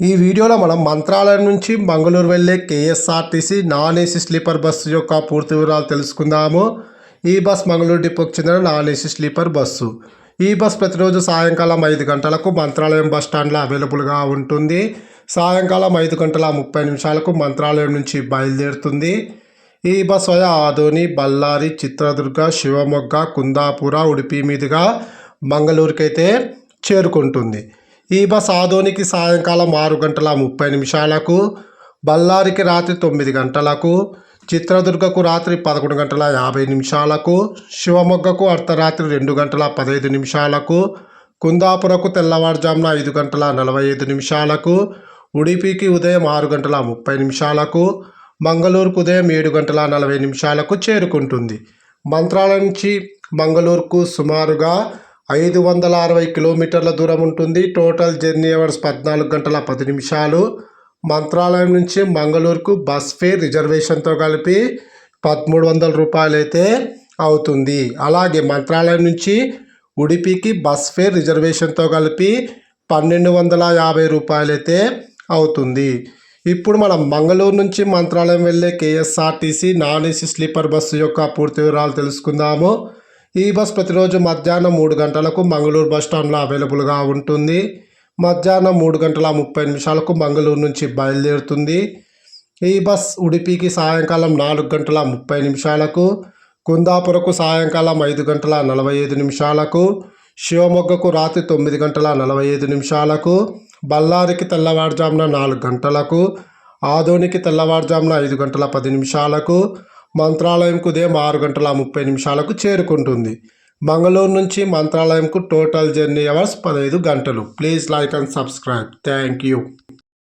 ఈ వీడియోలో మనం మంత్రాలయం నుంచి మంగళూరు వెళ్ళే KSRTC non AC sleeper bus యొక్క పూర్తి వివరాలు తెలుసుకుందాము. ఈ బస్ మంగళూరు డిపోకి చెందిన నాన్ ఏసీ స్లీపర్ బస్సు. ఈ బస్ ప్రతిరోజు సాయంకాలం ఐదు గంటలకు మంత్రాలయం బస్ స్టాండ్లో అవైలబుల్గా ఉంటుంది. సాయంకాలం ఐదు గంటల ముప్పై నిమిషాలకు మంత్రాలయం నుంచి బయలుదేరుతుంది. ఈ బస్ వయా ఆదోని బళ్ళారి చిత్రదుర్గ శివమొగ్గ కుందాపుర ఉడిపి మీదుగా మంగళూరుకైతే చేరుకుంటుంది. ఈ బస్ ఆదోనికి సాయంకాలం ఆరు గంటల ముప్పై నిమిషాలకు బళ్ళారికి రాత్రి తొమ్మిది గంటలకు చిత్రదుర్గకు రాత్రి పదకొండు గంటల యాభై నిమిషాలకు శివమొగ్గకు అర్ధరాత్రి రెండు గంటల పదహైదు నిమిషాలకు కుందాపురకు తెల్లవారుజామున ఐదు గంటల నలభై ఐదు నిమిషాలకు ఉడిపికి ఉదయం ఆరు గంటల ముప్పై నిమిషాలకు మంగళూరుకు ఉదయం ఏడు గంటల నలభై నిమిషాలకు చేరుకుంటుంది. మంత్రాల నుంచి మంగళూరుకు సుమారుగా ఐదు వందల అరవై కిలోమీటర్ల దూరం ఉంటుంది. టోటల్ జర్నీ అవర్స్ పద్నాలుగు గంటల పది నిమిషాలు. మంత్రాలయం నుంచి మంగళూరుకు బస్ ఫేర్ రిజర్వేషన్తో కలిపి పదమూడు వందల రూపాయలు అయితే అవుతుంది. అలాగే మంత్రాలయం నుంచి ఉడిపికి బస్ ఫేర్ రిజర్వేషన్తో కలిపి పన్నెండు వందల యాభై రూపాయలు అయితే అవుతుంది. ఇప్పుడు మనం మంగళూరు నుంచి మంత్రాలయం వెళ్ళే KSRTC non AC sleeper bus యొక్క పూర్తి వివరాలు తెలుసుకుందాము. ఈ బస్ ప్రతిరోజు మధ్యాహ్నం మూడు గంటలకు మంగళూరు బస్ స్టాండ్లో అవైలబుల్గా ఉంటుంది. మధ్యాహ్నం మూడు గంటల ముప్పై నిమిషాలకు మంగళూరు నుంచి బయలుదేరుతుంది. ఈ బస్ ఉడిపికి సాయంకాలం నాలుగు గంటల ముప్పై నిమిషాలకు కుందాపురకు సాయంకాలం ఐదు గంటల నలభై ఐదు నిమిషాలకు శివమొగ్గకు రాత్రి తొమ్మిది గంటల నలభై ఐదు నిమిషాలకు బళ్ళారికి తెల్లవారుజామున నాలుగు గంటలకు ఆదోనికి తెల్లవారుజామున ఐదు గంటల పది నిమిషాలకు మంత్రాలయంకు ఉదయం ఆరు గంటల ముప్పై నిమిషాలకు చేరుకుంటుంది. మంగళూరు నుంచి మంత్రాలయంకు టోటల్ జర్నీ అవర్స్ పదహైదు గంటలు. Please like and subscribe. Thank you.